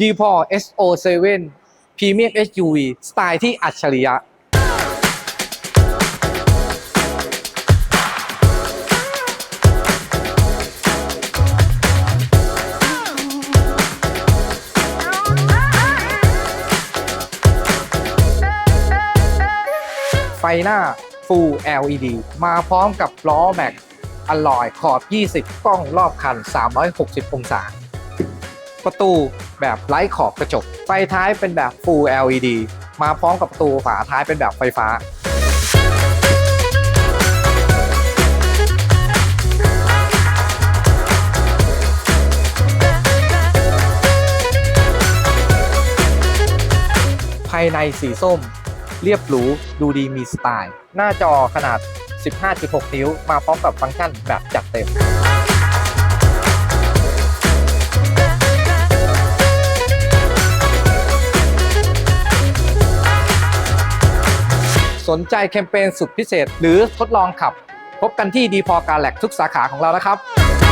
d p o SO7 Premium SUV สไตล์ที่อัจฉริยะ ไฟหน้า Full LED มาพร้อมกับล้อแม็กอลลอยขอบ 20 กล้องรอบคัน 360 องศา ประตูแบบไร้ขอบกระจก ไฟท้ายเป็นแบบ Full LED มาพร้อมกับประตูฝาท้ายเป็นแบบไฟฟ้า ภายในสีส้ม เรียบหรูดูดีมีสไตล์ หน้าจอขนาด 15.6 นิ้ว มาพร้อมกับฟังก์ชันแบบจัดเต็ม สนใจแคมเปญสุดพิเศษ หรือทดลองขับ พบกันที่ดีพอการแลกทุกสาขาของเรานะครับ